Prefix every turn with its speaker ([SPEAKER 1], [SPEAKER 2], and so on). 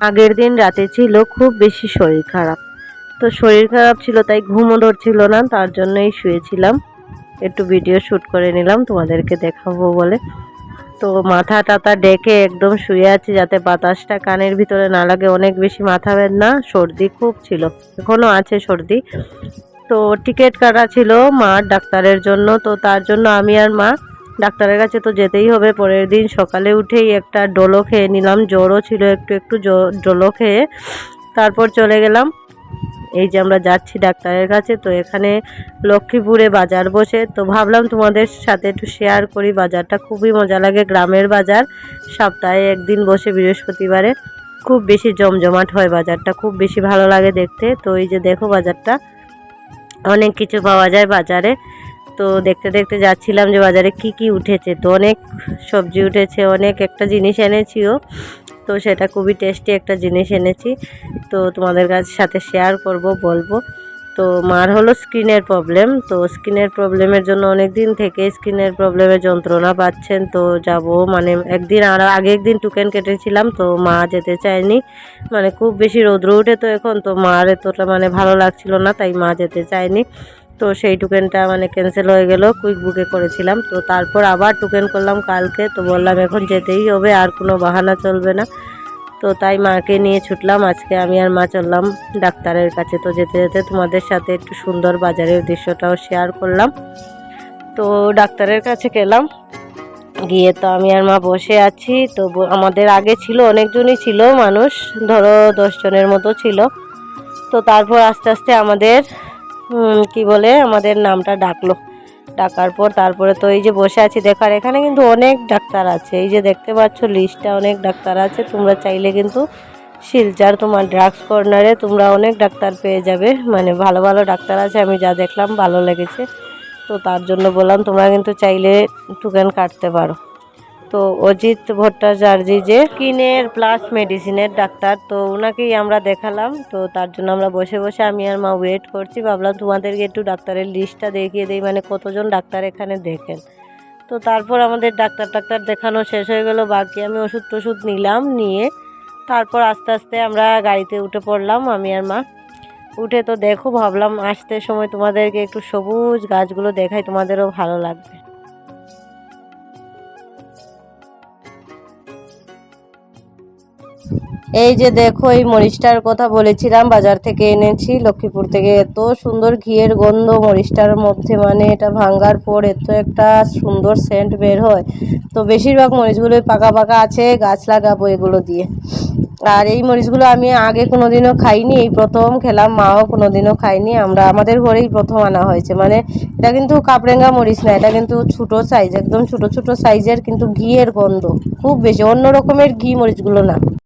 [SPEAKER 1] আগের দিন রাতে ছিল খুব বেশি শরীর খারাপ। তো শরীর খারাপ ছিল, তাই ঘুমও ধরছিল না, তার জন্যই শুয়েছিলাম। একটু ভিডিও শ্যুট করে নিলাম, তোমাদেরকে দেখাবো বলে। তো মাথা টাথা ডেকে একদম শুয়ে আছি যাতে বাতাসটা কানের ভিতরে না লাগে, অনেক বেশি মাথা বেদনা সর্দি খুব ছিল এখনও আছে সর্দি। তো টিকিট কাটা ছিল মার ডাক্তারের জন্য, তো তার জন্য আমি আর মা ডাক্তারের কাছে তো যেতেই হবে। পরের দিন সকালে উঠেই একটা ডোলো খেয়ে নিলাম। জ্বরও ছিল একটু একটু ডোলো খেয়ে। তারপর চলে গেলাম। এই যে আমরা যাচ্ছি ডাক্তারের কাছে, তো এখানে লক্ষ্মীপুরে বাজার বসে। তো ভাবলাম তোমাদের সাথে একটু শেয়ার করি। বাজারটা খুবই মজা লাগে, গ্রামের বাজার। সপ্তাহে একদিন বসে বৃহস্পতিবারে। খুব বেশি জমজমাট হয় বাজারটা, খুব বেশি ভালো লাগে দেখতে। তো এই যে দেখো বাজারটা। অনেক কিছু পাওয়া যায় বাজারে। তো দেখতে দেখতে যাচ্ছিলাম যে বাজারে কি কি উঠেছে। তো অনেক সবজি উঠেছে, অনেক একটা জিনিস এনেছিও। তো সেটা খুবই টেস্টি একটা জিনিস এনেছি। তো তোমাদের কাছে সাথে শেয়ার করব, বলব। তো মার হলো স্কিনের প্রবলেম তো স্কিনের প্রবলেমের জন্য অনেক দিন থেকে স্কিনের প্রবলেমের যন্ত্রণা পাচ্ছেন। তো যাব মানে একদিন আর আগে একদিন টুকেন কেটেছিলাম। তো মা যেতে চায়নি। মানে খুব বেশি রৌদ্র উঠে তো এখন। তো মার এতটা মানে ভালো লাগছিল না, তাই মা যেতে চায়নি। তো সেই টুকেনটা মানে ক্যান্সেল হয়ে গেল কুইক বুকে করেছিলাম। তো তারপর আবার টুকেন করলাম কালকে। তো বললাম, এখন যেতেই হবে, আর কোনো বাহানা চলবে না। তো তাই মাকে নিয়ে ছুটলাম। আজকে আমি আর মা চললাম ডাক্তারের কাছে। তো যেতে যেতে তোমাদের সাথে একটু সুন্দর বাজারের দৃশ্যটাও শেয়ার করলাম। তো ডাক্তারের কাছে গেলাম। গিয়ে তো আমি আর মা বসে আছি। তো আমাদের আগে ছিল, অনেকজনই ছিল মানুষ। ধরো দশজনের মতো ছিল। তো তারপর আস্তে আস্তে আমাদের কি বলে, আমাদের নামটা ডাকলো। ডাকার পর তারপরে তো এই যে বসে আছি দেখার এখানে কিন্তু অনেক ডাক্তার আছে। এই যে দেখতে পাচ্ছ লিস্টটা অনেক ডাক্তার আছে। তোমরা চাইলে কিন্তু শিলচার তোমার ড্রাগস কর্নারে তোমরা অনেক ডাক্তার পেয়ে যাবে। মানে ভালো ভালো ডাক্তার আছে, আমি যা দেখলাম, ভালো লেগেছে। তো তার জন্য বললাম, তোমরা কিন্তু চাইলে টুকেন কাটতে পারো। তো অজিত ভট্টাচার্য যে স্কিনের প্লাস মেডিসিনের ডাক্তার, তো ওনাকেই আমরা দেখালাম। তো তার জন্য আমরা বসে বসে আমি আর মা ওয়েট করছি। ভাবলাম তোমাদেরকে একটু ডাক্তারের লিস্টটা দেখিয়ে দিই মানে কতজন ডাক্তার এখানে দেখেন। তো তারপর আমাদের ডাক্তার টাক্তার দেখানো শেষ হয়ে গেল। বাকি আমি ওষুধ টষুধ নিলাম, নিয়ে তারপর আস্তে আস্তে আমরা গাড়িতে উঠে পড়লাম, আমি আর মা। উঠে তো দেখো, ভাবলাম আসতে সময় তোমাদেরকে একটু সবুজ গাছগুলো দেখাই, তোমাদেরও ভালো লাগবে। এই যে দেখো, এই মরিচটার কথা বলেছিলাম, বাজার থেকে এনেছি। লক্ষ্মীপুর থেকে এত সুন্দর ঘিয়ের গন্ধ, মরিচটার মধ্যে মানে এটা ভাঙ্গার পর এত একটা সুন্দর সেন্ট বের হয়। তো বেশিরভাগ মরিচগুলোই পাকা পাকা আছে, গাছ লাগাবো এগুলো দিয়ে। আর এই মরিচগুলো আমি আগে কোনোদিনও খাইনি, এই প্রথম খেলাম, মাও কোনোদিনও খাইনি। আমরা, আমাদের ঘরেই প্রথম আনা হয়েছে। মানে এটা কিন্তু কাপড়েঙ্গা মরিচ না, এটা কিন্তু ছোটো সাইজ একদম ছোট ছোট সাইজের কিন্তু ঘিয়ের গন্ধ। খুব বেশি, অন্য রকমের ঘি মরিচগুলো না।